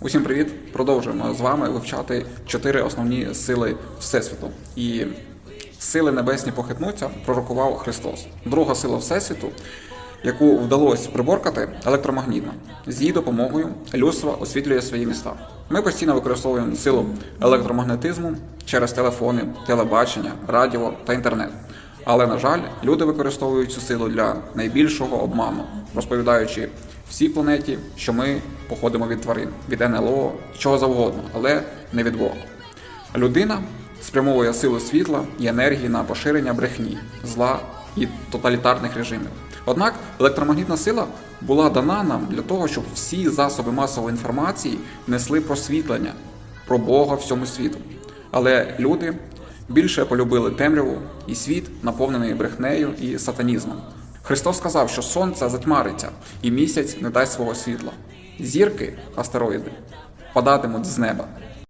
Усім привіт! Продовжуємо з вами вивчати чотири основні сили Всесвіту. І сили небесні похитнуться, пророкував Христос. Друга сила Всесвіту, яку вдалося приборкати, електромагнітна. З її допомогою людство освітлює свої міста. Ми постійно використовуємо силу електромагнетизму через телефони, телебачення, радіо та інтернет. Але на жаль, люди використовують цю силу для найбільшого обману, розповідаючи всій планеті, що ми походимо від тварин, від НЛО, чого завгодно, але не від Бога. Людина спрямовує силу світла і енергії на поширення брехні, зла і тоталітарних режимів. Однак електромагнітна сила була дана нам для того, щоб всі засоби масової інформації несли просвітлення про Бога всьому світу. Але люди більше полюбили темряву і світ, наповнений брехнею і сатанізмом. Христос сказав, що сонце затьмариться і місяць не дасть свого світла. Зірки, астероїди, падатимуть з неба,